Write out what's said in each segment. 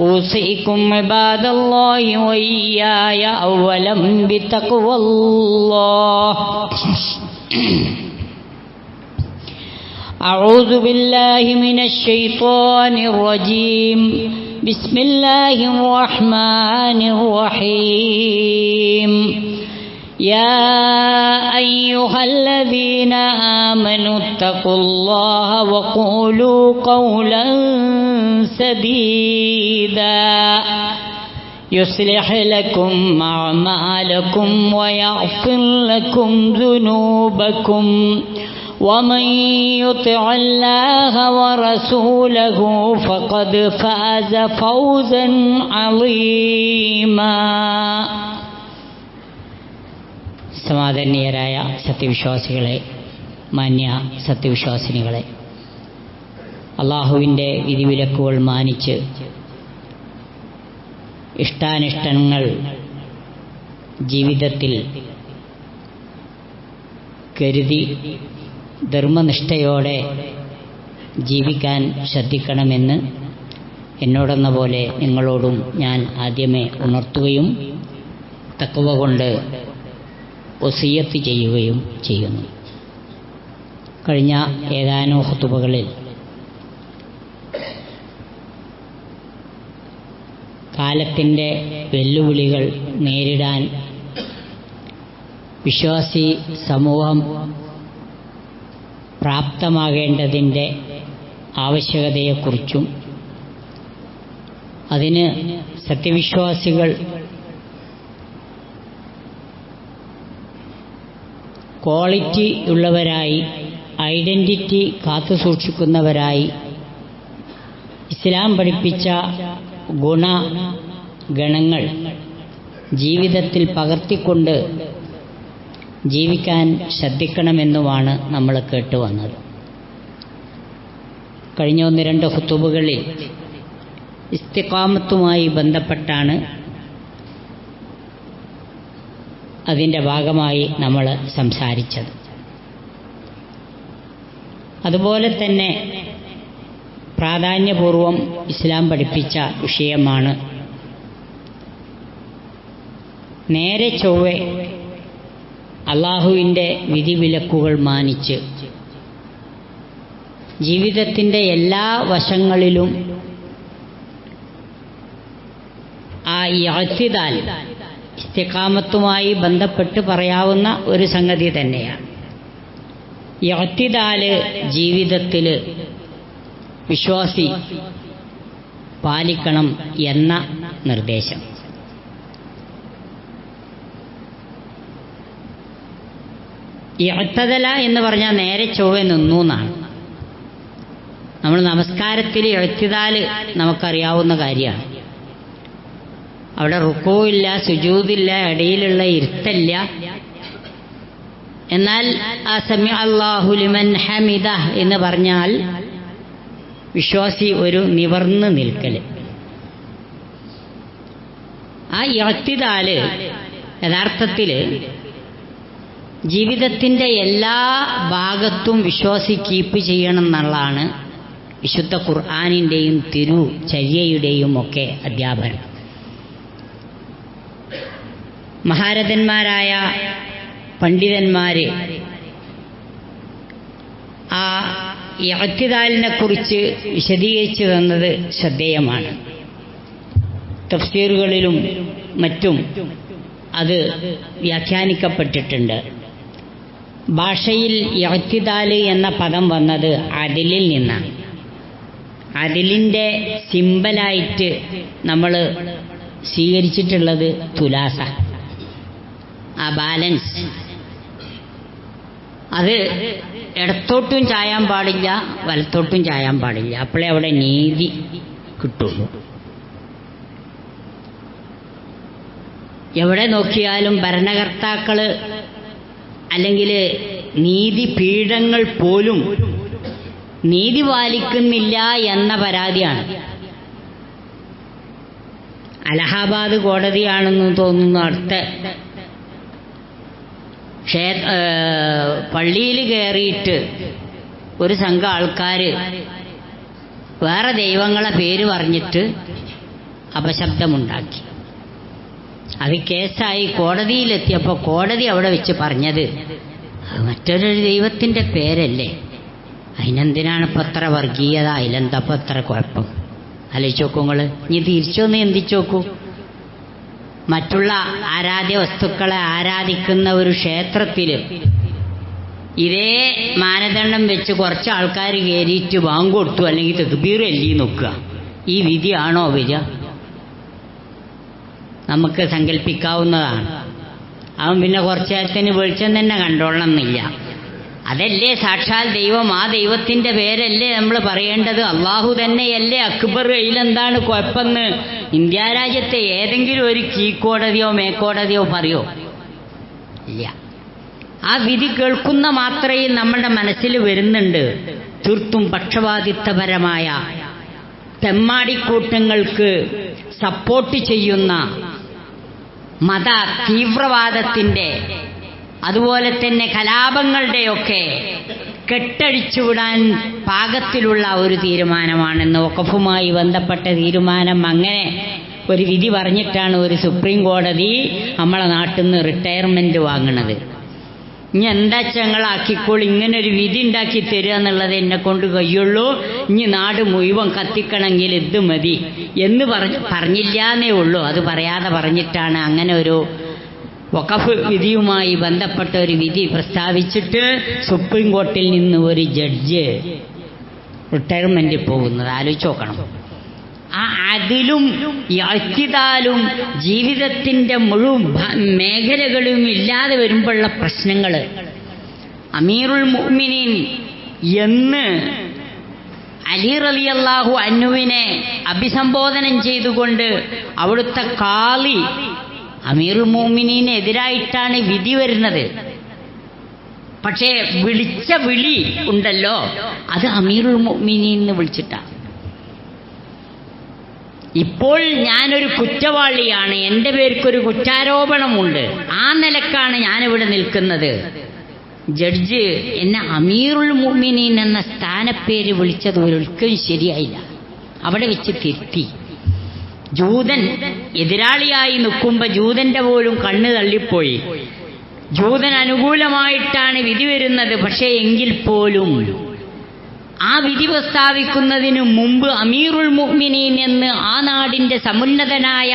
أوصيكم عباد الله وإياي أولا بتقوى الله. أعوذ بالله من الشيطان الرجيم. بسم الله الرحمن الرحيم. يا أيها الذين آمنوا اتقوا الله وقولوا قولا سديدا. يصلح لكم أعمالكم ويغفر لكم ذنوبكم. ومن يطع الله ورسوله فقد فاز فوزا عظيما. സമാദരണീയരായ സത്യവിശ്വാസികളെ മാന്യ സത്യവിശ്വാസിനികളെ. അള്ളാഹുവിന്റെ വിധിവിലക്കുകൾ മാനിച്ച് ഇഷ്ടാനിഷ്ടങ്ങൾ ജീവിതത്തിൽ കരുതി ധർമ്മനിഷ്ഠയോടെ ജീവിക്കാൻ ശ്രദ്ധിക്കണമെന്ന് എന്നോടെന്ന പോലെ നിങ്ങളോടും ഞാൻ ആദ്യമേ ഉണർത്തുകയും തക്കവ കൊണ്ട് ഒസിയത്ത് ചെയ്യുകയും ചെയ്യുന്നു. കഴിഞ്ഞ ഏതാനും ഹുത്തുബകളിൽ കാലത്തിന്റെ വെല്ലുവിളികൾ നേരിടാൻ വിശ്വാസി സമൂഹം പ്രാപ്തമാകേണ്ടതിന്റെ ആവശ്യകതയെക്കുറിച്ചും അതിന് സത്യവിശ്വാസികൾ ക്വാളിറ്റി ഉള്ളവരായി ഐഡന്റിറ്റി കാത്തു സൂക്ഷിക്കുന്നവരായി ഇസ്ലാം പഠിപ്പിച്ച ഗുണ ഗണങ്ങൾ ജീവിതത്തിൽ പകർത്തിക്കൊണ്ട് ജീവിക്കാൻ ശ്രദ്ധിക്കണമെന്നുമാണ് നമ്മൾ കേട്ടു വന്നത്. കഴിഞ്ഞ ഒന്ന് രണ്ട് ഹുത്തുബുകളിൽ ഇസ്തിക്കാമത്തുമായി ബന്ധപ്പെട്ടാണ് അതിന്റെ ഭാഗമായി നമ്മൾ സംസാരിച്ചത്. അതുപോലെ തന്നെ പ്രാധാന്യപൂർവം ഇസ്ലാം പഠിപ്പിച്ച വിഷയമാണ് നേരെ ചൊവ്വെ അള്ളാഹുവിന്റെ വിധിവിലക്കുകൾ മാനിച്ച് ജീവിതത്തിന്റെ എല്ലാ വശങ്ങളിലും ആ യത്തിതാൽ ഇസ്തിക്കാമത്തുമായി ബന്ധപ്പെട്ട് പറയാവുന്ന ഒരു സംഗതി തന്നെയാണ്. യാത്തിദാൽ ജീവിതത്തിൽ വിശ്വാസി പാലിക്കണം എന്ന നിർദ്ദേശം. എഴുത്തതല എന്ന് പറഞ്ഞാൽ നേരെ ചൊവ്വ നിന്നു എന്നാണ്. നമ്മൾ നമസ്കാരത്തിൽ എഴുത്തിതാൽ നമുക്കറിയാവുന്ന കാര്യമാണ്. അവിടെ റുക്കോയില്ല സുജൂതില്ല ഇടയിലുള്ള ഇരുത്തല്ല. എന്നാൽ ആ സമയ അള്ളാഹുലിമൻ ഹമിദ എന്ന് പറഞ്ഞാൽ വിശ്വാസി ഒരു നിവർന്ന് നിൽക്കൽ ആ ഇഴത്തിതാൽ യഥാർത്ഥത്തിൽ ജീവിതത്തിന്റെ എല്ലാ ഭാഗത്തും വിശ്വാസി കീപ്പ് ചെയ്യണം എന്നുള്ളതാണ് വിശുദ്ധ ഖുർആാനിന്റെയും തിരു ചര്യയുടെയും ഒക്കെ അധ്യാപനം. മഹാരഥന്മാരായ പണ്ഡിതന്മാര് ആ ഇഴത്തിദാലിനെ കുറിച്ച് വിശദീകരിച്ചു തന്നത് ശ്രദ്ധേയമാണ്. തഫ്സീറുകളിലും മറ്റും അത് വ്യാഖ്യാനിക്കപ്പെട്ടിട്ടുണ്ട്. ഭാഷയിൽ യാത്തിദാൽ എന്ന പദം വന്നത് അതിലിൽ നിന്നാണ്. അതിലിന്റെ സിമ്പലായിട്ട് നമ്മൾ സ്വീകരിച്ചിട്ടുള്ളത് തുലാസ ആ ബാലൻസ് അത് ഇടത്തോട്ടും ചായാൻ പാടില്ല വലത്തോട്ടും ചായാൻ പാടില്ല. അപ്പോഴേ അവിടെ നീതി കിട്ടുള്ളൂ. എവിടെ നോക്കിയാലും ഭരണകർത്താക്കൾ അല്ലെങ്കിൽ നീതി പീഠങ്ങൾ പോലും നീതി പാലിക്കുന്നില്ല എന്ന പരാതിയാണ്. അലഹാബാദ് കോടതിയാണെന്ന് തോന്നുന്നു അടുത്ത ക്ഷേ പള്ളിയിൽ കയറിയിട്ട് ഒരു സംഘം ആൾക്കാർ വേറെ ദൈവങ്ങളെ പേര് പറഞ്ഞിട്ട് അപശബ്ദമുണ്ടാക്കി. അത് കേസായി കോടതിയിലെത്തിയപ്പോൾ കോടതി അവിടെ വെച്ച് പറഞ്ഞത് മറ്റൊരു ദൈവത്തിന്റെ പേരല്ലേ? അതിനെന്തിനാണ് ഇപ്പം അത്ര വർഗീയത? അതിലെന്താ ഇപ്പം അത്ര കുഴപ്പം? ആലോചിച്ച് നോക്കൂ നിങ്ങൾ ഇനി തിരിച്ചൊന്ന് എന്തിച്ചു നോക്കൂ. മറ്റുള്ള ആരാധ്യ വസ്തുക്കളെ ആരാധിക്കുന്ന ഒരു ക്ഷേത്രത്തിൽ ഇതേ മാനദണ്ഡം വെച്ച് കുറച്ച് ആൾക്കാർ കയറിയിട്ട് ബാങ്ക് കൊടുത്തു അല്ലെങ്കിൽ തെക്കുബീർ എല്ലി നോക്കുക. ഈ വിധിയാണോ വിജ നമുക്ക് സങ്കല്പിക്കാവുന്നതാണ്. അവൻ പിന്നെ കുറച്ചു നേരത്തിന് വെളിച്ചം തന്നെ കണ്ടോളണം എന്നില്ല. അതല്ലേ? സാക്ഷാൽ ദൈവം ആ ദൈവത്തിന്റെ പേരല്ലേ നമ്മൾ പറയേണ്ടത്? അള്ളാഹു തന്നെയല്ലേ? അക്ബർ കയ്യിലെന്താണ് കുഴപ്പമെന്ന് ഇന്ത്യ രാജ്യത്തെ ഏതെങ്കിലും ഒരു കീഴ്ക്കോടതിയോ മേക്കോടതിയോ പറയോ? ഇല്ല. ആ വിധി കേൾക്കുന്ന മാത്രയിൽ നമ്മുടെ മനസ്സിൽ വരുന്നുണ്ട്. തീർത്തും പക്ഷപാതിത്വപരമായ തെമ്മാടിക്കൂട്ടങ്ങൾക്ക് സപ്പോർട്ട് ചെയ്യുന്ന മത തീവ്രവാദത്തിന്റെ അതുപോലെ തന്നെ കലാപങ്ങളുടെയൊക്കെ കെട്ടഴിച്ചുവിടാൻ പാകത്തിലുള്ള ഒരു തീരുമാനമാണെന്ന് വഖഫുമായി ബന്ധപ്പെട്ട തീരുമാനം അങ്ങനെ ഒരു വിധി പറഞ്ഞിട്ടാണ് ഒരു സുപ്രീം കോടതി നമ്മളെ നാട്ടിൽ നിന്ന് റിട്ടയർമെന്റ് വാങ്ങണത്. ഇനി എന്താ ചങ്ങളാക്കിക്കോൾ ഇങ്ങനെ ഒരു വിധി ഉണ്ടാക്കി തരിക എന്നുള്ളത് എന്നെ കൊണ്ട് കഴിയുള്ളൂ. ഇനി നാട് മുഴുവൻ കത്തിക്കണമെങ്കിൽ ഇത് മതി. എന്ന് പറഞ്ഞ് പറഞ്ഞില്ലാന്നേ ഉള്ളൂ. അത് പറയാതെ പറഞ്ഞിട്ടാണ് അങ്ങനെ ഒരു വഖഫ് വിധിയുമായി ബന്ധപ്പെട്ട ഒരു വിധി പ്രസ്താവിച്ചിട്ട് സുപ്രീം കോർട്ടിൽ നിന്ന് ഒരു ജഡ്ജ് റിട്ടയർമെന്റ് പോകുന്നത്. ആലോചിച്ച് നോക്കണം. ആ അതിലും അറ്റിതാലും ജീവിതത്തിന്റെ മുഴുവൻ മേഖലകളും ഇല്ലാതെ വരുമ്പോഴുള്ള പ്രശ്നങ്ങൾ അമീറുൽ മുഅ്മിനീൻ എന്ന് അലി റളിയല്ലാഹു അന്നുവിനെ അഭിസംബോധനം ചെയ്തുകൊണ്ട് അവിടുത്തെ കാളി അമീറുൽ മുഅ്മിനീന് എതിരായിട്ടാണ് വിധി വരുന്നത്. പക്ഷേ വിളിച്ച വിളി ഉണ്ടല്ലോ അത് അമീറുൽ മോമിനീന്ന് വിളിച്ചിട്ടാണ് ഇപ്പോൾ ഞാനൊരു കുറ്റവാളിയാണ് എന്റെ പേർക്കൊരു കുറ്റാരോപണമുണ്ട്. ആ നിലക്കാണ് ഞാനിവിടെ നിൽക്കുന്നത്. ജഡ്ജ് എന്നെ അമീറുൽ മുമിനീൻ എന്ന സ്ഥാനപ്പേര് വിളിച്ചത് ഒരിക്കലും ശരിയായില്ല. അവിടെ വെച്ച് തിരുത്തി. ജൂതൻ എതിരാളിയായി നിൽക്കുമ്പോൾ ജൂതന്റെ പോലും കണ്ണ് തള്ളിപ്പോയി. ജൂതൻ അനുകൂലമായിട്ടാണ് വിധി വരുന്നത്. പക്ഷേ എങ്കിൽ പോലും ആ വിധി പ്രസ്താവിക്കുന്നതിന് മുമ്പ് അമീറുൽ മുഹ്മിനീൻ എന്ന് ആ നാടിന്റെ സമുന്നതനായ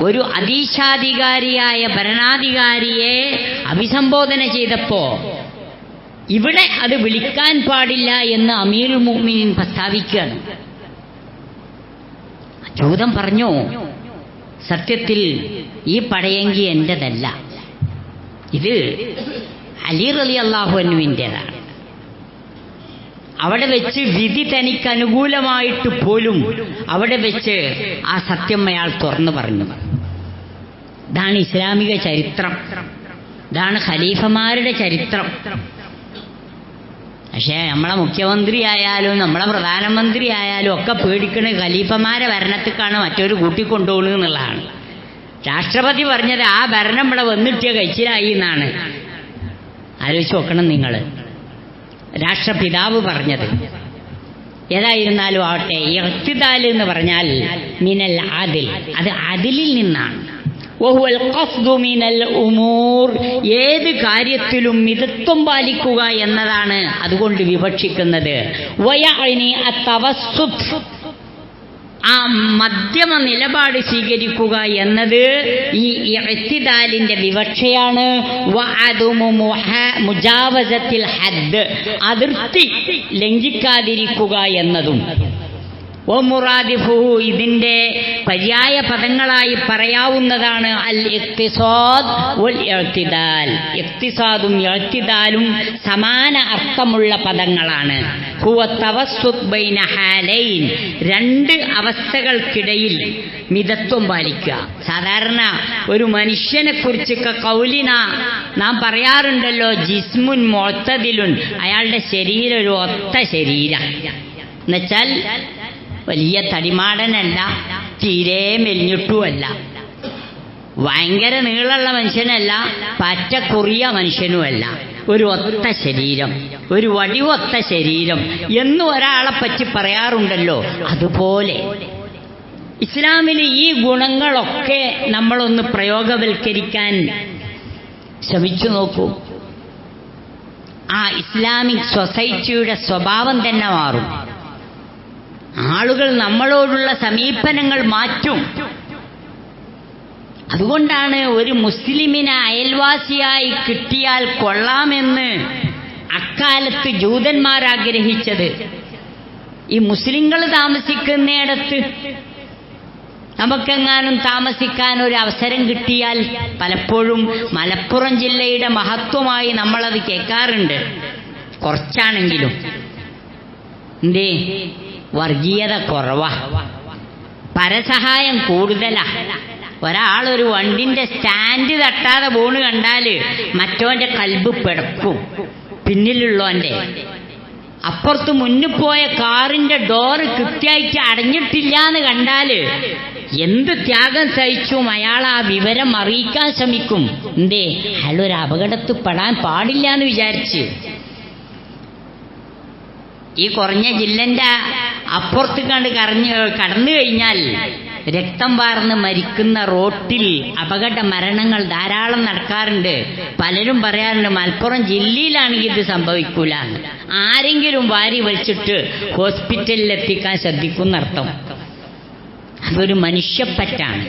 ഒരു അതീശാധികാരിയായ ഭരണാധികാരിയെ അഭിസംബോധന ചെയ്തപ്പോ ഇവിടെ അത് വിളിക്കാൻ പാടില്ല എന്ന് അമീറുൽ മുഅ്മിനീൻ പ്രസ്താവിക്കുകയാണ്. ജൂതൻ പറഞ്ഞു സത്യത്തിൽ ഈ പടയങ്കി എന്റേതല്ല. ഇത് അലി റലി അള്ളാഹുവിന്റെതാണ് അവിടെ വെച്ച് വിധി തനിക്ക് അനുകൂലമായിട്ട് പോലും അവിടെ വെച്ച് ആ സത്യം അയാൾ തുറന്നു പറഞ്ഞു. ഇതാണ് ഇസ്ലാമിക ചരിത്രം. ഇതാണ് ഖലീഫമാരുടെ ചരിത്രം. പക്ഷേ നമ്മളെ മുഖ്യമന്ത്രി ആയാലും നമ്മളെ പ്രധാനമന്ത്രി ആയാലും ഒക്കെ പേടിക്കണ ഖലീഫമാരെ ഭരണത്തിക്കാണ് മറ്റൊരു കൂട്ടിക്കൊണ്ടുപോകുന്നു എന്നുള്ളതാണ്. രാഷ്ട്രപതി പറഞ്ഞത് ആ ഭരണം ഇവിടെ വന്നിട്ടിയ കഴിച്ചിലായി എന്നാണ്. ആലോചിച്ച് നോക്കണം നിങ്ങൾ രാഷ്ട്രപിതാവ് പറഞ്ഞത് ഏതായിരുന്നാലും ആവട്ടെ എന്ന് പറഞ്ഞാൽ മിനൽ ആദിൽ അത് അതിലിൽ നിന്നാണ്. വഹുവൽ മിനൽ ഏത് കാര്യത്തിലും മിതത്വം പാലിക്കുക എന്നതാണ് അതുകൊണ്ട് വിവക്ഷിക്കുന്നത്. ആ മധ്യമ നിലപാട് സ്വീകരിക്കുക എന്നത് ഈ എത്തിദാലിന്റെ വിവക്ഷയാണ്. മുജാവസത്തിൽ അതിർത്തി ലംഘിക്കാതിരിക്കുക എന്നതും. ഓ മുറാദിഫുഹു ഇതിന്റെ പര്യായ പദങ്ങളായി പറയാവുന്നതാണ് അൽ ഇഖ്തിസാദ് വൽ ഇഅ്തിദാൽ ഇക്തിസാദും ഇഅ്തിദാലും സമാന അർത്ഥമുള്ള പദങ്ങളാണ്. ഹുവ തവസ്സുത് ബൈന ഹാലൈൻ. രണ്ട് അവസ്ഥകൾക്കിടയിൽ മിതത്വം പാലിക്കുക. സാധാരണ ഒരു മനുഷ്യനെ കുറിച്ചൊക്കെ കൗലിന നാം പറയാറുണ്ടല്ലോ ജിസ്മുൻ മൊത്തതിലുൻ അയാളുടെ ശരീരം ഒരു ഒത്ത ശരീരം. എന്നുവെച്ചാൽ വലിയ തടിമാടനല്ല തീരെ മെലിഞ്ഞിട്ടുമല്ല. ഭയങ്കര നീളമുള്ള മനുഷ്യനല്ല പറ്റക്കുറിയ കുറിയ മനുഷ്യനുമല്ല. ഒരു ഒത്ത ശരീരം ഒരു വടിവൊത്ത ശരീരം എന്ന് ഒരാളെ പറ്റി പറയാറുണ്ടല്ലോ. അതുപോലെ ഇസ്ലാമിൽ ഈ ഗുണങ്ങളൊക്കെ നമ്മളൊന്ന് പ്രയോഗവൽക്കരിക്കാൻ ശ്രമിച്ചു നോക്കൂ. ആ ഇസ്ലാമിക് സൊസൈറ്റിയുടെ സ്വഭാവം തന്നെ മാറും. ആളുകൾ നമ്മളോടുള്ള സമീപനങ്ങൾ മാറ്റും. അതുകൊണ്ടാണ് ഒരു മുസ്ലിമിനെ അയൽവാസിയായി കിട്ടിയാൽ കൊള്ളാമെന്ന് അക്കാലത്ത് ജൂതന്മാർ ആഗ്രഹിച്ചത്. ഈ മുസ്ലിങ്ങൾ താമസിക്കുന്നിടത്ത് നമുക്കെങ്ങാനും താമസിക്കാൻ ഒരു അവസരം കിട്ടിയാൽ പലപ്പോഴും മലപ്പുറം ജില്ലയുടെ മഹത്വമായി നമ്മളത് കേൾക്കാറുണ്ട്. കുറച്ചാണെങ്കിലും. എന്തേ? വർഗീയത കുറവാ പരസഹായം കൂടുതലാ. ഒരാളൊരു വണ്ടിന്റെ സ്റ്റാൻഡ് തട്ടാതെ പോണ് കണ്ടാൽ മറ്റോന്റെ കൽബ് പിടക്കും. പിന്നിലുള്ളവന്റെ. അപ്പുറത്ത് മുന്നിൽ പോയ കാറിന്റെ ഡോറ് കൃത്യമായിട്ട് അടഞ്ഞിട്ടില്ല എന്ന് കണ്ടാൽ എന്ത് ത്യാഗം സഹിച്ചും അയാൾ ആ വിവരം അറിയിക്കാൻ ശ്രമിക്കും. എന്തേ? അയാൾ ഒരു അപകടത്തിൽ പെടാൻ പാടില്ല എന്ന് വിചാരിച്ച്. ഈ കുറഞ്ഞ ജില്ലന്റെ അപ്പുറത്ത് കണ്ട് കറഞ്ഞ് കടന്നു കഴിഞ്ഞാൽ രക്തം വാർന്ന് മരിക്കുന്ന റോട്ടിൽ അപകട മരണങ്ങൾ ധാരാളം നടക്കാറുണ്ട്. പലരും പറയാറുണ്ട് മലപ്പുറം ജില്ലയിലാണെങ്കിൽ ഇത് സംഭവിക്കൂല ആരെങ്കിലും വാരി വലിച്ചിട്ട് ഹോസ്പിറ്റലിൽ എത്തിക്കാൻ ശ്രദ്ധിക്കുന്നർത്ഥം അതൊരു മനുഷ്യപ്പറ്റാണ്.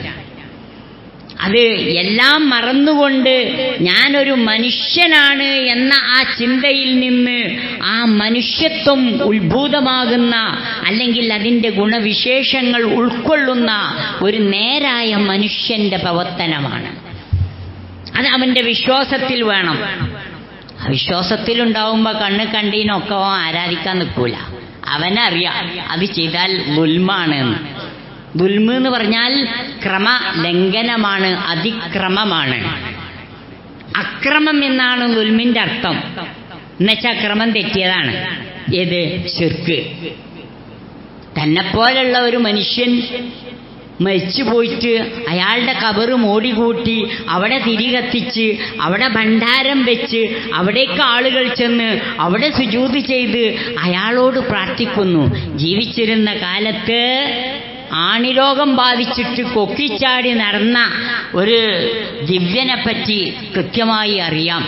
അത് എല്ലാം മറന്നുകൊണ്ട് ഞാനൊരു മനുഷ്യനാണ് എന്ന ആ ചിന്തയിൽ നിന്ന് ആ മനുഷ്യത്വം ഉത്ഭൂതമാകുന്ന അല്ലെങ്കിൽ അതിന്റെ ഗുണവിശേഷങ്ങൾ ഉൾക്കൊള്ളുന്ന ഒരു നേരായ മനുഷ്യന്റെ പ്രവർത്തനമാണ്. അത് അവന്റെ വിശ്വാസത്തിൽ വേണം. വിശ്വാസത്തിലുണ്ടാവുമ്പോൾ വിശ്വാസത്തിലുണ്ടാവുമ്പോ കണ്ണ് കണ്ടീനൊക്കെ ആരാധിക്കാൻ നിൽക്കൂല അവനറിയാം അത് ചെയ്താൽ ഗുൽമാണ് എന്ന് ദുൽമ് എന്ന് പറഞ്ഞാൽ ക്രമ ലംഘനമാണ് അതിക്രമമാണ്. അക്രമം എന്നാണ് ദുൽമിന്റെ അർത്ഥം. എന്നുവെച്ചാൽ ക്രമം തെറ്റിയതാണ്. ഏത്? ശിർക്ക്. തന്നെപ്പോലുള്ള ഒരു മനുഷ്യൻ മരിച്ചു പോയിട്ട് അയാളുടെ കബറ് മോടികൂട്ടി അവിടെ തിരി കത്തിച്ച് അവിടെ ഭണ്ഡാരം വെച്ച് അവിടേക്ക് ആളുകൾ ചെന്ന് അവിടെ സുജൂത് ചെയ്ത് അയാളോട് പ്രാർത്ഥിക്കുന്നു. ജീവിച്ചിരുന്ന കാലത്ത് ആണിരോഗം ബാധിച്ചിട്ട് കൊക്കിച്ചാടി നടന്ന ഒരു ദിവ്യനെ പറ്റി കൃത്യമായി അറിയാം.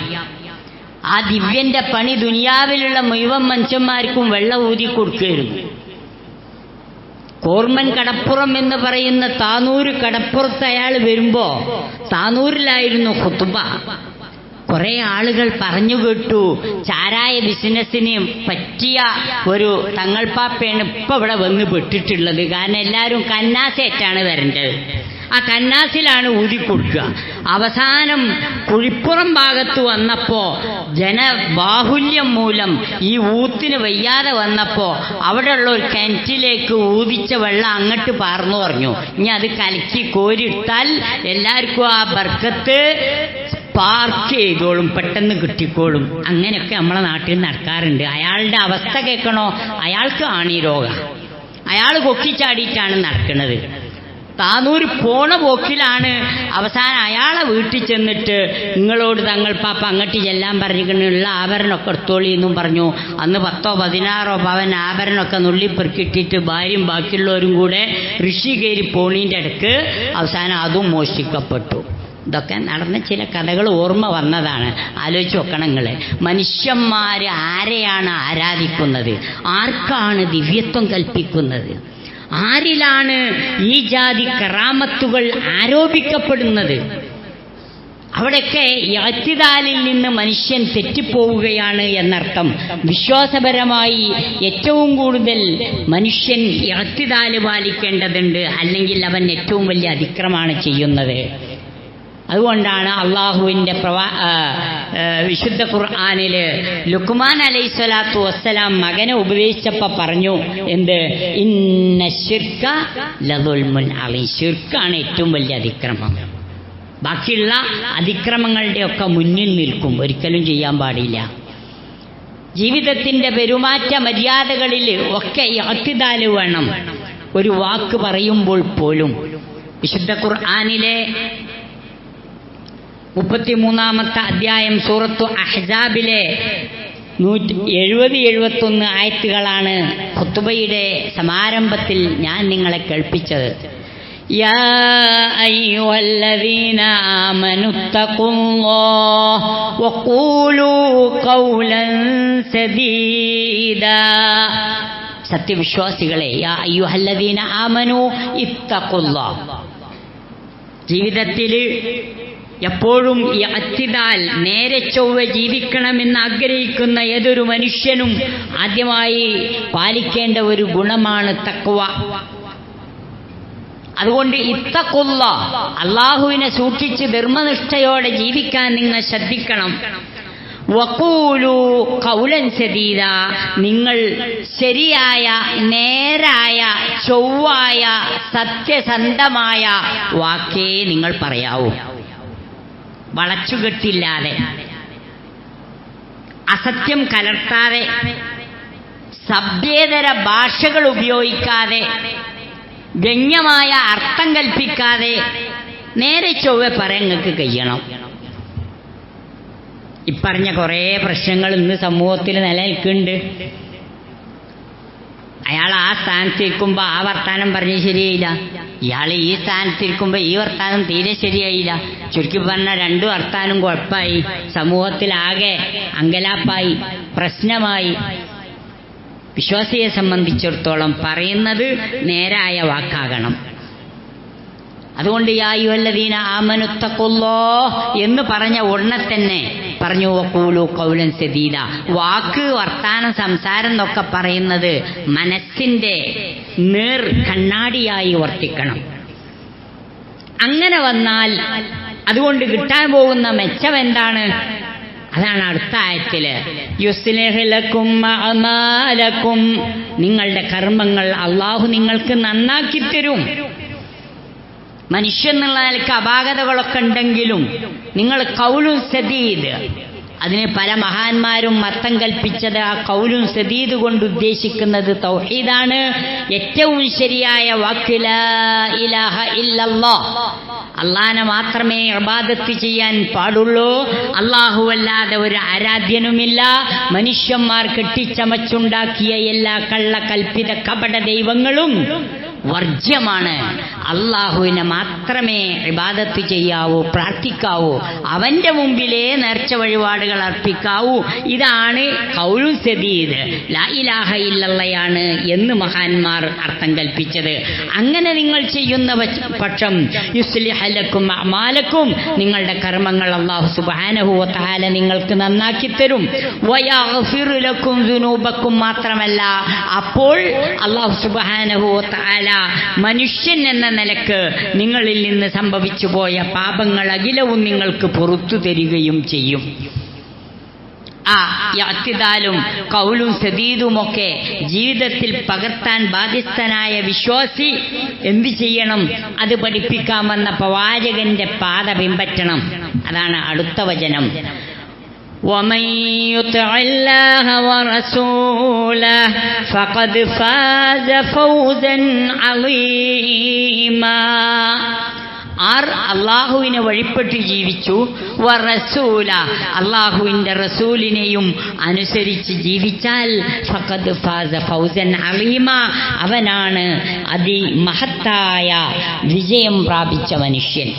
ആ ദിവ്യന്റെ പണി ദുനിയാവിലുള്ള മുഴുവൻ മനുഷ്യന്മാർക്കും വെള്ളം ഊതി കൊടുക്കുകയായിരുന്നു കോർമൻ കടപ്പുറം എന്ന് പറയുന്ന താനൂര് കടപ്പുറത്ത് അയാൾ വരുമ്പോ താനൂരിലായിരുന്നു ഖുത്തുബ കുറെ ആളുകൾ പറഞ്ഞു കേട്ടു ചാരായ ബിസിനസ്സിന് പറ്റിയ ഒരു തങ്ങൾപ്പാപ്പയാണ് ഇപ്പൊ ഇവിടെ വന്ന് പെട്ടിട്ടുള്ളത് കാരണം എല്ലാവരും കന്നാസേറ്റാണ് വരേണ്ടത്. ആ കന്നാസിലാണ് ഊതിക്കൊടുക്കുക അവസാനം കുഴിപ്പുറം ഭാഗത്ത് വന്നപ്പോ ജനബാഹുല്യം മൂലം ഈ ഊത്തിന് വയ്യാതെ വന്നപ്പോ അവിടെയുള്ള ഒരു കിണറ്റിലേക്ക് ഊതിച്ച വെള്ളം അങ്ങോട്ട് പാർന്നു പറഞ്ഞു. ഇനി അത് കലക്കി കോരിട്ടാൽ എല്ലാവർക്കും ആ ബർക്കത്ത് പാർക്ക് ചെയ്തോളും പെട്ടെന്ന് കിട്ടിക്കോളും. അങ്ങനെയൊക്കെ നമ്മളെ നാട്ടിൽ നടക്കാറുണ്ട്. അയാളുടെ അവസ്ഥ കേൾക്കണോ? അയാൾക്ക് ഈ രോഗം അയാൾ കൊക്കിച്ചാടിയിട്ടാണ് നടക്കുന്നത്. താനൂർ പോണ പോക്കിലാണ് അവസാനം അയാളെ വീട്ടിൽ ചെന്നിട്ട് നിങ്ങളോട് തങ്ങൾ പാപ്പ അങ്ങോട്ട് ചെല്ലാൻ പറഞ്ഞിട്ടുള്ള ആഭരണമൊക്കെ എടുത്തോളി എന്നും പറഞ്ഞു. അന്ന് പത്തോ പതിനാറോ പവൻ ആഭരണമൊക്കെ നുള്ളിപ്പെറുക്കിട്ടിട്ട് ഭാര്യയും ബാക്കിയുള്ളവരും കൂടെ ഋഷി കയറി പോണീന്റെ അടുക്ക് അവസാനം അതും മോഷ്ടിക്കപ്പെട്ടു. ഇതൊക്കെ നടന്ന ചില കഥകൾ ഓർമ്മ വന്നതാണ്. ആലോചിച്ച് നോക്കണം നിങ്ങൾ മനുഷ്യന്മാർ ആരെയാണ് ആരാധിക്കുന്നത്? ആർക്കാണ് ദിവ്യത്വം കൽപ്പിക്കുന്നത്? ആരിലാണ് ഈ ജാതി കറാമത്തുകൾ ആരോപിക്കപ്പെടുന്നത്? അവിടെയൊക്കെ യത്തിദാലിൽ നിന്ന് മനുഷ്യൻ തെറ്റിപ്പോവുകയാണ് എന്നർത്ഥം. വിശ്വാസപരമായി ഏറ്റവും കൂടുതൽ മനുഷ്യൻ യത്തിദാൽ പാലിക്കേണ്ടതുണ്ട്. അല്ലെങ്കിൽ അവൻ ഏറ്റവും വലിയ അതിക്രമാണ് ചെയ്യുന്നത്. അതുകൊണ്ടാണ് അള്ളാഹുവിന്റെ പ്രവാ വിശുദ്ധ ഖുർആാനിൽ ലുക്മാൻ അലൈഹി സ്വലാത്തു വസ്സലാം മകനെ ഉപദേശിച്ചപ്പോൾ പറഞ്ഞു എന്ത്? ഇന്ന ഏറ്റവും വലിയ അതിക്രമം. ബാക്കിയുള്ള അതിക്രമങ്ങളുടെയൊക്കെ മുന്നിൽ നിൽക്കും. ഒരിക്കലും ചെയ്യാൻ പാടില്ല. ജീവിതത്തിന്റെ പെരുമാറ്റ മര്യാദകളിൽ ഒക്കെ യാത്തിദാൽ വേണം. ഒരു വാക്ക് പറയുമ്പോൾ പോലും. വിശുദ്ധ ഖുർആാനിലെ മുപ്പത്തിമൂന്നാമത്തെ അധ്യായം സൂറത്തു അഹ്സാബിലെ നൂറ്റി എഴുപത് എഴുപത്തൊന്ന് ആയത്തുകളാണ് ഖുത്തുബയുടെ സമാരംഭത്തിൽ ഞാൻ നിങ്ങളെ കേൾപ്പിച്ചത് يا أيها الذين آمنوا اتقوا الله وقولوا قولا سديدا സത്യവിശ്വാസികളെ യാ അയ്യുഹല്ലദീന ആമനു ഇത്തഖുല്ല ജീവിതത്തിൽ എപ്പോഴും ഈ അത്തിതാൽ നേരെ ചൊവ്വ ജീവിക്കണമെന്ന് ആഗ്രഹിക്കുന്ന ഏതൊരു മനുഷ്യനും ആദ്യമായി പാലിക്കേണ്ട ഒരു ഗുണമാണ് തക്കുവ അതുകൊണ്ട് ഇത്തക്കുള്ള അള്ളാഹുവിനെ സൂക്ഷിച്ച് ധർമ്മനിഷ്ഠയോടെ ജീവിക്കാൻ നിങ്ങൾ ശ്രദ്ധിക്കണം. വക്കൂലു കൗലൻ സദീദ നിങ്ങൾ ശരിയായ നേരായ ചൊവ്വായ സത്യസന്ധമായ വാക്കേ നിങ്ങൾ പറയാവൂ. വളച്ചുകെട്ടില്ലാതെ. അസത്യം കലർത്താതെ. സഭ്യേതര ഭാഷകൾ ഉപയോഗിക്കാതെ. ഗണ്യമായ അർത്ഥം കൽപ്പിക്കാതെ. നേരെ ചൊവ്വ പറയാൻ നിങ്ങൾക്ക് കഴിയണം. ഇപ്പറഞ്ഞ കുറേ പ്രശ്നങ്ങൾ ഇന്ന് സമൂഹത്തിൽ നിലനിൽക്കുന്നുണ്ട്. അയാൾ ആ സ്ഥാനത്തിരിക്കുമ്പോൾ ആ വർത്താനം പറഞ്ഞ് ശരിയായില്ല. ഇയാൾ ഈ സ്ഥാനത്തിരിക്കുമ്പോൾ ഈ വർത്താനം തീരെ ശരിയായില്ല. ചുരുക്കി പറഞ്ഞ രണ്ടു വർത്താനം കുഴപ്പമായി സമൂഹത്തിലാകെ അങ്കലാപ്പായി. പ്രശ്നമായി. വിശ്വാസിയെ സംബന്ധിച്ചിടത്തോളം പറയുന്നത് നേരായ വാക്കാകണം. അതുകൊണ്ട് യായുവല്ലദീന ആമനുത്തക്കൊല്ലോ എന്ന് പറഞ്ഞ ഉടനെ തന്നെ പറഞ്ഞു വക്കൂലു കൗലൻ സദീദ. വാക്ക് വർത്താനം സംസാരം എന്നൊക്കെ പറയുന്നത് മനസ്സിന്റെ നേർ കണ്ണാടിയായി വർത്തിക്കണം. അങ്ങനെ വന്നാൽ അതുകൊണ്ട് കിട്ടാൻ പോകുന്ന മെച്ചം എന്താണ്? അതാണ് അടുത്ത ആയത്തിൽ നിങ്ങളുടെ കർമ്മങ്ങൾ അള്ളാഹു നിങ്ങൾക്ക് നന്നാക്കി തരും. മനുഷ്യൻ എന്നുള്ള നിലയ്ക്ക് അപാകതകളൊക്കെ ഉണ്ടെങ്കിലും നിങ്ങൾ കൗലും സദീദ്. അതിന് പല മഹാന്മാരും മത്തം കൽപ്പിച്ചത് ആ കൗലും സദീദ് കൊണ്ട് ഉദ്ദേശിക്കുന്നത് തൗഹീദാണ്. ഏറ്റവും ശരിയായ വാക്കില ഇലാഹ ഇല്ലല്ലോ അള്ളാനെ മാത്രമേ അബാദത്ത് ചെയ്യാൻ പാടുള്ളൂ. അല്ലാഹുവല്ലാതെ ഒരു ആരാധ്യനുമില്ല. മനുഷ്യന്മാർ കെട്ടിച്ചമച്ചുണ്ടാക്കിയ എല്ലാ കള്ള കൽപ്പിത കപട ദൈവങ്ങളും വർജ്യമാണ്. അള്ളാഹുവിനെ മാത്രമേ ഇബാദത്ത് ചെയ്യാവൂ പ്രാർത്ഥിക്കാവൂ. അവന്റെ മുമ്പിലേ നേർച്ച വഴിപാടുകൾ അർപ്പിക്കാവൂ. ഇതാണ് കൗഴു സദീദ്. ലാ ഇലാഹ എന്ന് മഹാന്മാർ അർത്ഥം കൽപ്പിച്ചത്. അങ്ങനെ നിങ്ങൾ ചെയ്യുന്ന പക്ഷം യുസ്ലിഹലക്കും അമാലക്കും നിങ്ങളുടെ കർമ്മങ്ങൾ അള്ളാഹു സുബാനഹു താല നിങ്ങൾക്ക് നന്നാക്കി തരും. വയാഫിറുലക്കും ദുനൂബക്കും മാത്രമല്ല അപ്പോൾ അള്ളാഹു സുബാനഹുല മനുഷ്യൻ എന്ന നിലയ്ക്ക് നിങ്ങളിൽ നിന്ന് സംഭവിച്ചു പോയ പാപങ്ങൾ അഖിലവും നിങ്ങൾക്ക് പുറത്തു തരികയും ചെയ്യും. കൗലും സതീതുമൊക്കെ ജീവിതത്തിൽ പകർത്താൻ ബാധ്യസ്ഥനായ വിശ്വാസി എന്ത് ചെയ്യണം? അത് പഠിപ്പിക്കാമെന്ന പ്രവാചകന്റെ പാത പിൻപറ്റണം. അതാണ് അടുത്ത വചനം. ومن يطع الله ورسوله فقد فاز فوزا عظيما ആർ അള്ളാഹുവിനെ വഴിപ്പെട്ട് ജീവിച്ചു വ റസൂല അള്ളാഹുവിൻ്റെ റസൂലിനെയും അനുസരിച്ച് ജീവിച്ചാൽ ഫഖദ് ഫാസ ഫൗസൻ അലീമ അവനാണ് അതിമഹത്തായ വിജയം പ്രാപിച്ച മനുഷ്യൻ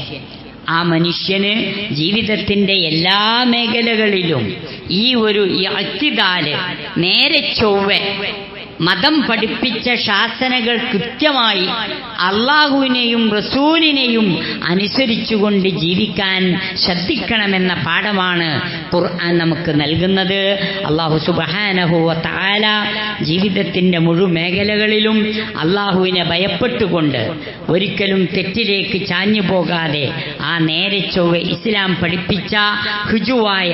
ആ മനുഷ്യന് ജീവിതത്തിന്റെ എല്ലാ മേഖലകളിലും ഈ ഒരു അത്തിദാൽ നേരെ ചൊവ്വ മതം പഠിപ്പിച്ച ശാസനകൾ കൃത്യമായി അള്ളാഹുവിനെയും റസൂലിനെയും അനുസരിച്ചുകൊണ്ട് ജീവിക്കാൻ ശ്രദ്ധിക്കണമെന്ന പാഠമാണ് ഖുർആൻ നമുക്ക് നൽകുന്നത്. അള്ളാഹു സുബഹാനഹുവ താല ജീവിതത്തിന്റെ മുഴുമേഖലകളിലും അള്ളാഹുവിനെ ഭയപ്പെട്ടുകൊണ്ട് ഒരിക്കലും തെറ്റിലേക്ക് ചാഞ്ഞു പോകാതെ ആ നേരെ ചൊവ്വ ഇസ്ലാം പഠിപ്പിച്ച ഹുജുവായ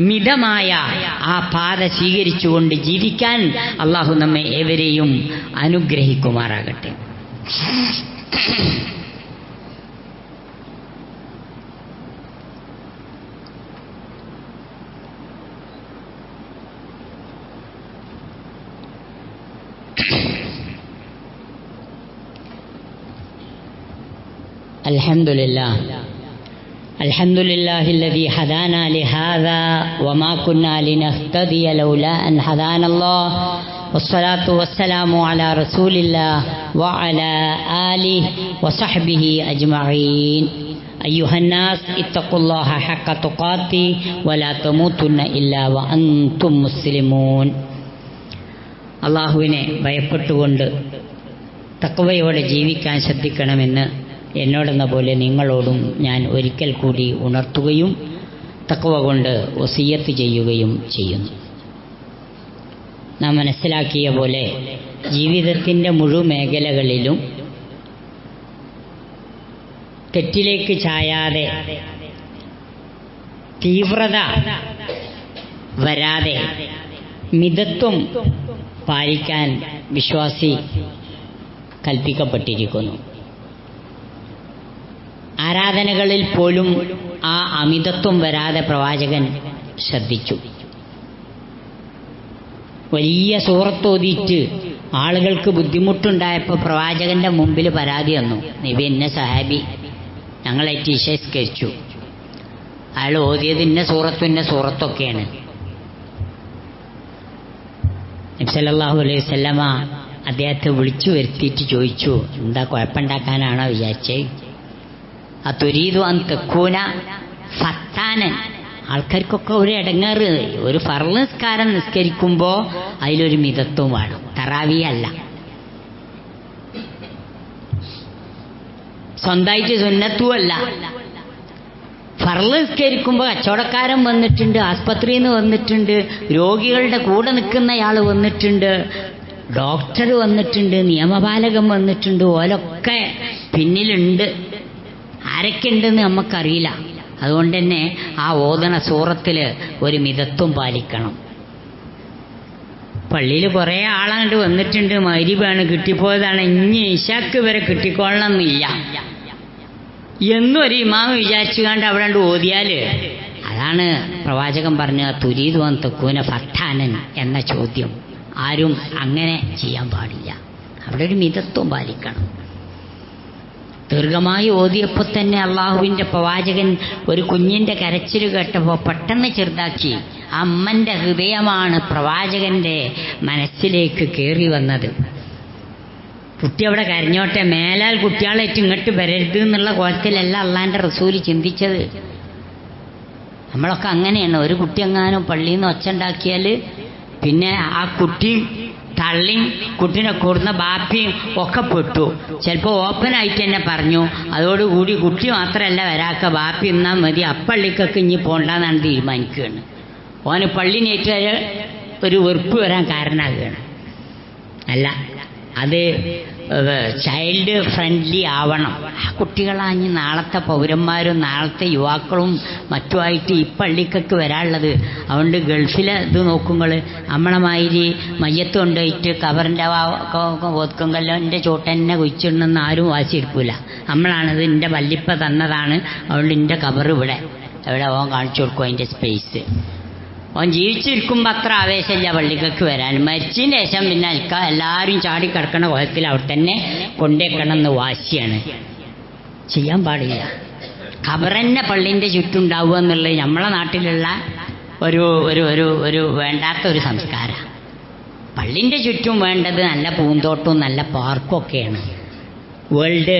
മിതമായ ആ പാത സ്വീകരിച്ചുകൊണ്ട് ജീവിക്കാൻ അള്ളാഹു നമ്മെ ഏവരെയും അനുഗ്രഹിക്കുമാറാകട്ടെ. الحمد لله الحمد لله الذي هدانا لهذا وما كنا لنهتدي لولا أن هدانا الله. والصلاة والسلام على رسول الله وعلى آله وصحبه أجمعين. أيها الناس اتقوا الله حق تقاته ولا تموتن إلا وأنتم مسلمون. അള്ളാഹുവിനെ ഭയപ്പെട്ടുകൊണ്ട് തക്കവയോടെ ജീവിക്കാൻ ശ്രദ്ധിക്കണമെന്ന് എന്നോടെന്ന പോലെ നിങ്ങളോടും ഞാൻ ഒരിക്കൽ കൂടി ഉണർത്തുകയും തക്കവ കൊണ്ട് ഒസിയത്ത് ചെയ്യുകയും ചെയ്യുന്നു. നാം മനസ്സിലാക്കിയ പോലെ ജീവിതത്തിന്റെ മുഴുമേഖലകളിലും തെറ്റിലേക്ക് ചായാതെ തീവ്രത വരാതെ മിതത്വം പാലിക്കാൻ വിശ്വാസി കൽപ്പിക്കപ്പെട്ടിരിക്കുന്നു. ആരാധനകളിൽ പോലും ആ അമിതത്വം വരാതെ പ്രവാചകൻ ശ്രദ്ധിച്ചു. വലിയ സൂറത്തോതിയിട്ട് ആളുകൾക്ക് ബുദ്ധിമുട്ടുണ്ടായപ്പോൾ പ്രവാചകന്റെ മുമ്പിൽ പരാതി വന്നു. നബി എന്നെ സഹാബി ഞങ്ങളെ ടീഷേസ്കരിച്ചു അയാൾ ഓതിയത് ഇന്ന സൂറത്തും ഇന്ന സൂറത്തൊക്കെയാണ്. നബ്സല്ലാഹു അലൈഹി സ്വല്ലമ അദ്ദേഹത്തെ വിളിച്ചു വരുത്തിയിട്ട് ചോദിച്ചു എന്താ കുഴപ്പമുണ്ടാക്കാനാണോ വിചാരിച്ചേ? ആ തുരീതു അൻ തെക്കൂന ഫത്താനൻ. ആൾക്കാർക്കൊക്കെ ഒരു ഇടങ്ങേറ് ഒരു ഫർൾ നിസ്കാരം നിസ്കരിക്കുമ്പോൾ അതിലൊരു മിതത്വം വേണം. തറാവിയല്ല സ്വന്തമായിട്ട് സുന്നത്തുമല്ല ഫർൾ നിസ്കരിക്കുമ്പോൾ കച്ചവടക്കാരൻ വന്നിട്ടുണ്ട് ആസ്പത്രിയിൽ നിന്ന് വന്നിട്ടുണ്ട് രോഗികളുടെ കൂടെ നിൽക്കുന്നയാൾ വന്നിട്ടുണ്ട് ഡോക്ടർ വന്നിട്ടുണ്ട് നിയമപാലകൻ വന്നിട്ടുണ്ട് ഓലൊക്കെ പിന്നിലുണ്ട്. ആരൊക്കെ ഉണ്ടെന്ന് നമുക്കറിയില്ല. അതുകൊണ്ട് തന്നെ ആ ഓതണ സൂറത്തിൽ ഒരു മിതത്വം പാലിക്കണം. പള്ളിയിൽ കുറേ ആളങ്ങോട്ട് വന്നിട്ടുണ്ട് മരിബാണ് കിട്ടിപ്പോയതാണ് ഇനി ഇശാക്ക് വരെ കിട്ടിക്കൊള്ളണമെന്നില്ല എന്നൊരു ഇമാമ് വിചാരിച്ചു കണ്ട് അവിടെ ഓതിയാൽ അതാണ് പ്രവാചകൻ പറഞ്ഞ തുരീതുവൻ തെക്കൂന ഫത്താനൻ എന്ന ചോദ്യം. ആരും അങ്ങനെ ചെയ്യാൻ പാടില്ല. അവിടെ ഒരു മിതത്വം പാലിക്കണം. ദീർഘമായി ഓതിയപ്പോൾ തന്നെ അള്ളാഹുവിന്റെ പ്രവാചകൻ ഒരു കുഞ്ഞിന്റെ കരച്ചിൽ കേട്ടപ്പോൾ പെട്ടെന്ന് ചെറുതാക്കി അമ്മന്റെ ഹൃദയമാണ് പ്രവാചകന്റെ മനസ്സിലേക്ക് കയറി വന്നത്. കുട്ടി അവിടെ കരഞ്ഞോട്ടെ. മേലാൽ കുട്ടികളേറ്റ് ഇങ്ങോട്ട് വരരുത് എന്നുള്ള കോലത്തിലല്ല അള്ളാന്റെ റസൂൽ ചിന്തിച്ചത്. നമ്മളൊക്കെ അങ്ങനെയാണ്. ഒരു കുട്ടി എങ്ങാനും പള്ളിയിൽ നിന്ന് ഒച്ച ഉണ്ടാക്കിയാൽ പിന്നെ ആ കുട്ടി തള്ളിയും കുട്ടീനെ കൂടുന്ന ബാപ്പിയും ഒക്കെ പെട്ടു. ചിലപ്പോൾ ഓപ്പണായിട്ട് തന്നെ പറഞ്ഞു. അതോടുകൂടി കുട്ടി മാത്രമല്ല വരാക്ക ബാപ്പി എന്നാൽ മതി. അപ്പള്ളിക്കൊക്കെ ഇനി പോണ്ടെന്നാണ് തീരുമാനിക്കുകയാണ്. ഓന് പള്ളിനേറ്റ് ഒരു വെറുപ്പ് വരാൻ കാരണമാകുകയാണ്. അല്ല അത് ചൈൽഡ് ഫ്രണ്ട്ലി ആവണം. ആ കുട്ടികളാഞ്ഞ് നാളത്തെ പൗരന്മാരും നാളത്തെ യുവാക്കളും മറ്റുമായിട്ട് ഈ പള്ളിക്കൊക്കെ വരാനുള്ളത്. അതുകൊണ്ട് ഗൾഫിലെ ഇത് നോക്കുമ്പോൾ നമ്മളമാതിരി മയ്യത്ത് കൊണ്ടുപോയിട്ട് കവറിന്റെ ഒതുക്കുങ്കല്ലിന്റെ ചോട്ടന്നെ കുഴിച്ചിടണമെന്ന് ആരും വാശിയെടുക്കൂല. നമ്മളാണിത് എന്റെ വല്ലിപ്പ തന്നതാണ്. അതുകൊണ്ട് എന്റെ കവർ ഇവിടെ. എവിടെ ഓൻ കാണിച്ചു കൊടുക്കും അതിന്റെ സ്പേസ് ഓൻ ജീവിച്ചിരിക്കുമ്പോൾ അത്ര ആവേശമില്ല പള്ളിക്കൊക്കെ വരാൻ. മരിച്ചതിന് ശേഷം പിന്നെ അൽക്ക എല്ലാവരും ചാടി കിടക്കണ കോലത്തിൽ അവിടെ തന്നെ കൊണ്ടേക്കണം എന്ന് വാശിയാണ്. ചെയ്യാൻ പാടില്ല. ഖബറന്നെ പള്ളിന്റെ ചുറ്റുണ്ടാവുക എന്നുള്ളത് നമ്മളെ നാട്ടിലുള്ള ഒരു ഒരു ഒരു ഒരു വേണ്ടാത്ത ഒരു സംസ്കാരമാണ് പള്ളിന്റെ ചുറ്റും വേണ്ടത് നല്ല പൂന്തോട്ടവും നല്ല പാർക്കും ഒക്കെയാണ്. വേൾഡ്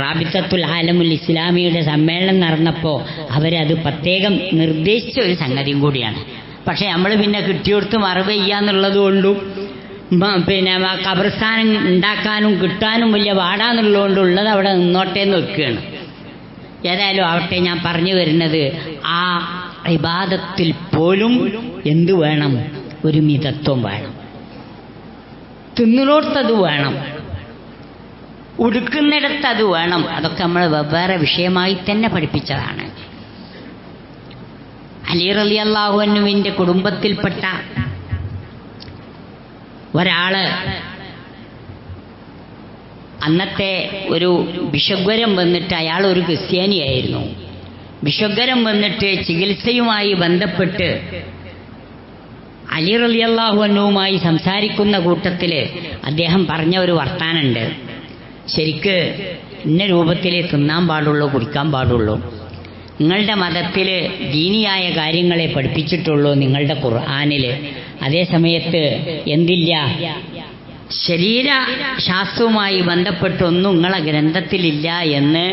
റാബിത്തത്തുൽ ആലമുൽ ഇസ്ലാമിയുടെ സമ്മേളനം നടന്നപ്പോൾ അവരത് പ്രത്യേകം നിർദ്ദേശിച്ച ഒരു സംഗതിയും കൂടിയാണ്. പക്ഷെ നമ്മൾ പിന്നെ കിട്ടിയെടുത്ത് മറവ് ചെയ്യാന്നുള്ളത് കൊണ്ടും പിന്നെ ആ ഖബർസ്ഥാനം ഉണ്ടാക്കാനും കിട്ടാനും വലിയ വാടാന്നുള്ളതുകൊണ്ടുള്ളത് അവിടെ നിന്നോട്ടെ എന്ന് വെക്കുകയാണ്. ഏതായാലും ആവട്ടെ ഞാൻ പറഞ്ഞു വരുന്നത് ആ വിവാദത്തിൽ പോലും എന്തു വേണം? ഒരു മിതത്വം വേണം. തിന്നുനോർത്തത് വേണം. ഉടുക്കുന്നിടത്ത് അത് വേണം. അതൊക്കെ നമ്മൾ വെവ്വേറെ വിഷയമായി തന്നെ പഠിപ്പിച്ചതാണ്. അലി റലി അള്ളാഹുവിന്റെ കുടുംബത്തിൽപ്പെട്ട ഒരാൾ അന്നത്തെ ഒരു വിഷഗ്വരം വന്നിട്ട് അയാൾ ഒരു ക്രിസ്ത്യാനിയായിരുന്നു. വിഷഗ്വരം വന്നിട്ട് ചികിത്സയുമായി ബന്ധപ്പെട്ട് അലി റലി അള്ളാഹുവിനുമായി സംസാരിക്കുന്ന കൂട്ടത്തിൽ അദ്ദേഹം പറഞ്ഞ ഒരു വർത്താനുണ്ട് ശരിക്ക് ഇന്ന രൂപത്തിലേ തിന്നാൻ പാടുള്ളൂ കുടിക്കാൻ പാടുള്ളൂ. നിങ്ങളുടെ മതത്തിൽ ദീനിയായ കാര്യങ്ങളെ പഠിപ്പിച്ചിട്ടുള്ളൂ നിങ്ങളുടെ ഖുർആാനിൽ അതേ സമയത്ത് എന്തില്ല? ശരീര ശാസ്ത്രവുമായി ബന്ധപ്പെട്ടൊന്നും നിങ്ങളെ ഗ്രന്ഥത്തിലില്ല എന്ന്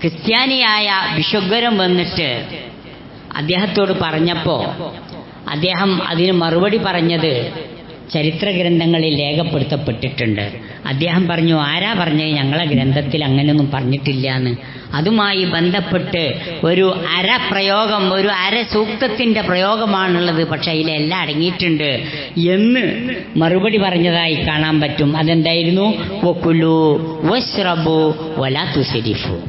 ക്രിസ്ത്യാനിയായ വിശ്വഗ്വരം വന്നിട്ട് അദ്ദേഹത്തോട് പറഞ്ഞപ്പോൾ അദ്ദേഹം അതിന് മറുപടി പറഞ്ഞത് ചരിത്ര ഗ്രന്ഥങ്ങളിൽ രേഖപ്പെടുത്തപ്പെട്ടിട്ടുണ്ട്. അദ്ദേഹം പറഞ്ഞു ആരാ പറഞ്ഞത്? ഞങ്ങളെ ഗ്രന്ഥത്തിൽ അങ്ങനെയൊന്നും പറഞ്ഞിട്ടില്ല എന്ന് അതുമായി ബന്ധപ്പെട്ട് ഒരു അര പ്രയോഗം ഒരു അര സൂക്തത്തിന്റെ പ്രയോഗമാണുള്ളത്. പക്ഷെ അതിലെല്ലാം അടങ്ങിയിട്ടുണ്ട്. എന്ന് മറുപടി പറഞ്ഞതായി കാണാൻ പറ്റും. അതെന്തായിരുന്നു? ഒക്കുലു വസ്റബു വലാ തുസരിഫു.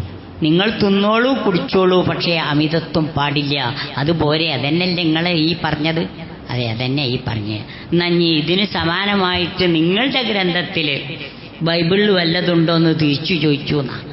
നിങ്ങൾ തിന്നോളൂ കുടിച്ചോളൂ പക്ഷേ അമിതത്വം പാടില്ല. അതുപോലെ അതന്നല്ലേ നിങ്ങളെ ഈ പറഞ്ഞത്? അതെ അതന്നെ ഈ പറഞ്ഞ്. നഞ്ഞി ഇതിന് സമാനമായിട്ട് നിങ്ങളുടെ ഗ്രന്ഥത്തിൽ ബൈബിളിൽ വല്ലതുണ്ടോ എന്ന് തിരിച്ചു ചോദിച്ചു എന്നാ.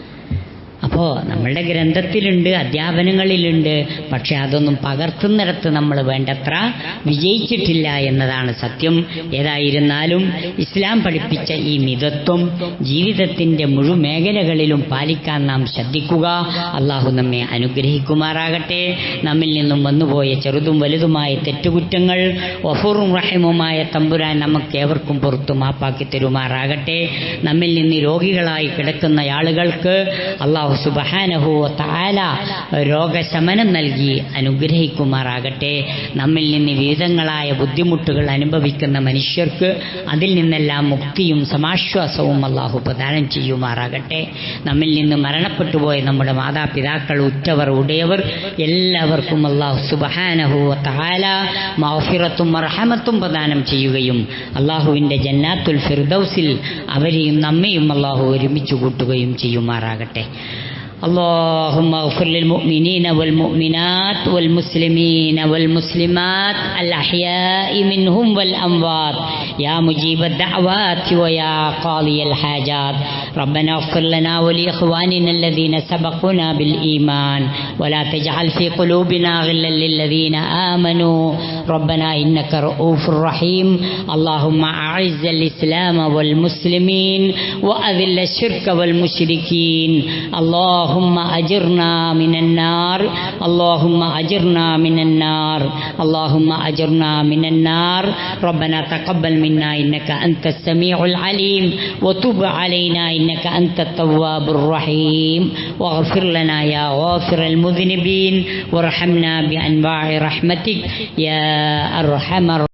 അപ്പോൾ നമ്മളുടെ ഗ്രന്ഥത്തിലുണ്ട് അധ്യാപനങ്ങളിലുണ്ട്. പക്ഷെ അതൊന്നും പകർത്തുന്നിടത്ത് നമ്മൾ വേണ്ടത്ര വിജയിച്ചിട്ടില്ല എന്നതാണ് സത്യം. ഏതായിരുന്നാലും ഇസ്ലാം പഠിപ്പിച്ച ഈ മിതത്വം ജീവിതത്തിന്റെ മുഴുമേഖലകളിലും പാലിക്കാൻ നാം ശ്രദ്ധിക്കുക. അള്ളാഹു നമ്മെ അനുഗ്രഹിക്കുമാറാകട്ടെ. നമ്മിൽ നിന്നും വന്നുപോയ ചെറുതും വലുതുമായ തെറ്റുകുറ്റങ്ങൾ വഫൂറും റഹിമുമായ തമ്പുരാൻ നമുക്ക് ഏവർക്കും പുറത്തു മാപ്പാക്കി തരുമാറാകട്ടെ. നമ്മിൽ നിന്ന് രോഗികളായി കിടക്കുന്ന ആളുകൾക്ക് അള്ളാഹു സുബഹാനഹു താല രോഗശമനം നൽകി അനുഗ്രഹിക്കുമാറാകട്ടെ. നമ്മിൽ നിന്ന് വിവിധങ്ങളായ ബുദ്ധിമുട്ടുകൾ അനുഭവിക്കുന്ന മനുഷ്യർക്ക് അതിൽ നിന്നെല്ലാം മുക്തിയും സമാശ്വാസവും അള്ളാഹു പ്രദാനം ചെയ്യുമാറാകട്ടെ. നമ്മിൽ നിന്ന് മരണപ്പെട്ടുപോയ നമ്മുടെ മാതാപിതാക്കൾ ഉറ്റവർ ഉടയവർ എല്ലാവർക്കും അള്ളാഹു സുബഹാനഹു താല മൗഫിറത്തും മർഹമത്തും പ്രദാനം ചെയ്യുകയും അള്ളാഹുവിന്റെ ജന്നാത്തുൽ ഫിർദൌസിൽ അവരെയും നമ്മയും അള്ളാഹു ഒരുമിച്ച് കൂട്ടുകയും ചെയ്യുമാറാകട്ടെ. اللهم اغفر للمؤمنين والمؤمنات والمسلمين والمسلمات الأحياء منهم والأموات. يا مجيب الدعوات ويا قاضي الحاجات. ربنا اغفر لنا ولإخواننا الذين سبقونا بالإيمان. ولا تجعل في قلوبنا غلا للذين آمنوا. ربنا إنك رؤوف رحيم. اللهم أعز الإسلام والمسلمين وأذل الشرك والمشركين. اللهم أجرنا من النار. اللهم أجرنا من النار. اللهم أجرنا من النار. ربنا تقبل منا إنك أنت السميع العليم. وتب علينا إنك أنت التواب الرحيم. واغفر لنا يا غافر المذنبين. وارحمنا بأنواع رحمتك. يا أرحم